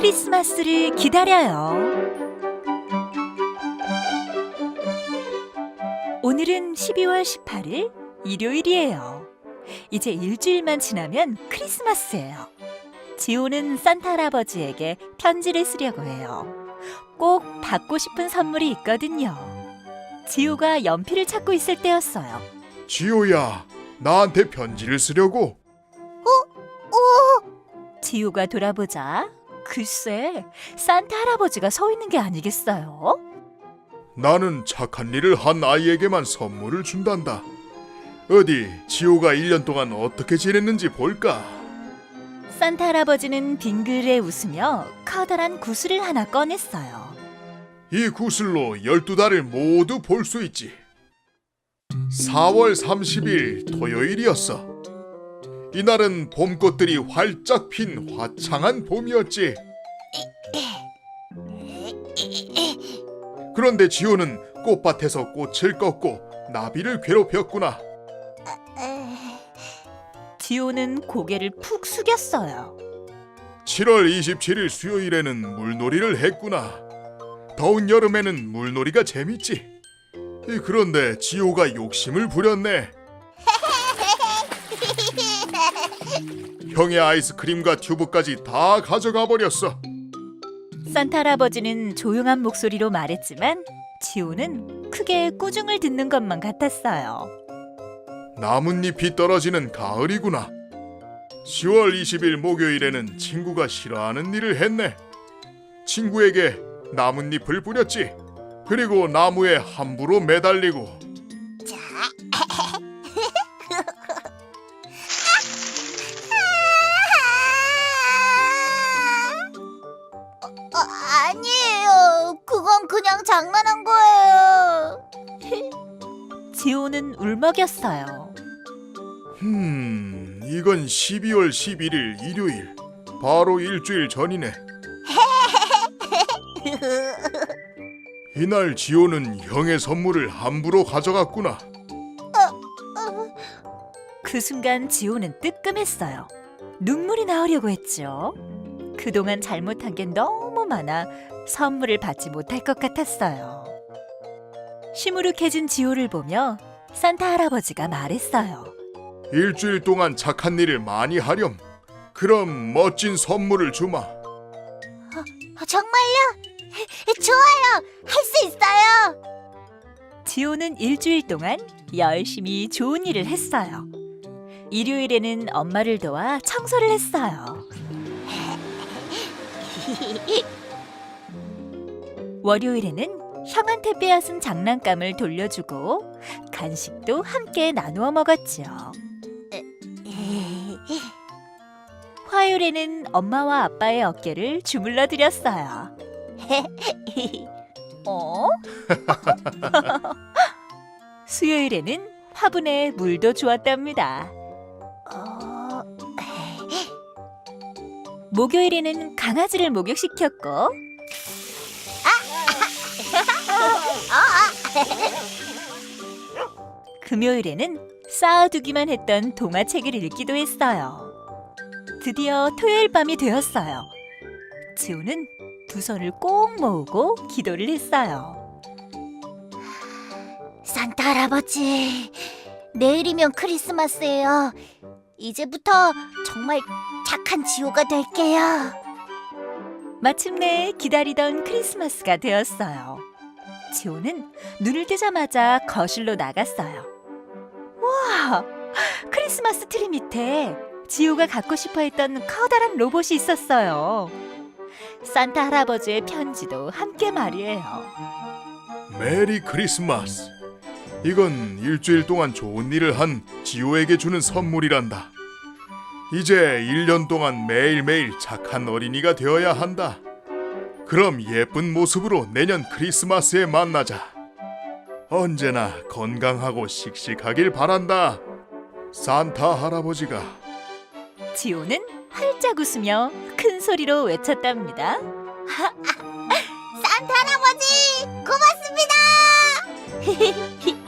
크리스마스를 기다려요. 오늘은 12월 18일 일요일이에요. 이제 일주일만 지나면 크리스마스예요. 지호는 산타 할아버지에게 편지를 쓰려고 해요. 꼭 받고 싶은 선물이 있거든요. 지호가 연필을 찾고 있을 때였어요. 지호야, 나한테 편지를 쓰려고. 지호가 돌아보자 글쎄 산타 할아버지가 서 있는 게 아니겠어요? 나는 착한 일을 한 아이에게만 선물을 준단다. 어디 지호가 1년 동안 어떻게 지냈는지 볼까? 산타 할아버지는 빙그레 웃으며 커다란 구슬을 하나 꺼냈어요. 이 구슬로 12달을 모두 볼 수 있지. 4월 30일 토요일이었어. 이날은 봄꽃들이 활짝 핀 화창한 봄이었지. 그런데 지호는 꽃밭에서 꽃을 꺾고 나비를 괴롭혔구나. 지호는 고개를 푹 숙였어요. 7월 27일 수요일에는 물놀이를 했구나. 더운 여름에는 물놀이가 재밌지. 이, 그런데 지호가 욕심을 부렸네. 형의 아이스크림과 튜브까지 다 가져가 버렸어. 산타 할아버지는 조용한 목소리로 말했지만 지호는 크게 꾸중을 듣는 것만 같았어요. 나뭇잎이 떨어지는 가을이구나. 10월 20일 목요일에는 친구가 싫어하는 일을 했네. 친구에게 나뭇잎을 뿌렸지. 그리고 나무에 함부로 매달리고 장난한 거예요. 지호는 울먹였어요. 음, 이건 12월 11일 일요일. 바로 일주일 전이네. 이날 지호는 형의 선물을 함부로 가져갔구나. 그 순간 지호는 뜨끔했어요. 눈물이 나오려고 했죠. 그동안 잘못한 게 너무 많아 선물을 받지 못할 것 같았어요. 시무룩해진 지호를 보며 산타 할아버지가 말했어요. 일주일 동안 착한 일을 많이 하렴. 그럼 멋진 선물을 주마. 아, 정말요? 좋아요. 할 수 있어요. 지호는 일주일 동안 열심히 좋은 일을 했어요. 일요일에는 엄마를 도와 청소를 했어요. 월요일에는 형한테 빼앗은 장난감을 돌려주고 간식도 함께 나누어 먹었지요. 화요일에는 엄마와 아빠의 어깨를 주물러 드렸어요. 어? 수요일에는 화분에 물도 주었답니다. 어, 목요일에는 강아지를 목욕시켰고 금요일에는 쌓아두기만 했던 동화책을 읽기도 했어요. 드디어 토요일 밤이 되었어요. 지우는 두 손을 꼭 모으고 기도를 했어요. 산타 할아버지, 내일이면 크리스마스예요. 이제부터 정말 착한 지호가 될게요. 마침내 기다리던 크리스마스가 되었어요. 지호는 눈을 뜨자마자 거실로 나갔어요. 우와! 크리스마스 트리 밑에 지호가 갖고 싶어 했던 커다란 로봇이 있었어요. 산타 할아버지의 편지도 함께 말이에요. 메리 크리스마스. 이건 일주일 동안 좋은 일을 한 지호에게 주는 선물이란다. 이제 1년 동안 매일매일 착한 어린이가 되어야 한다. 그럼 예쁜 모습으로 내년 크리스마스에 만나자. 언제나 건강하고 씩씩하길 바란다. 산타 할아버지가 지호는 활짝 웃으며 큰 소리로 외쳤답니다. 산타 할아버지, 고맙습니다.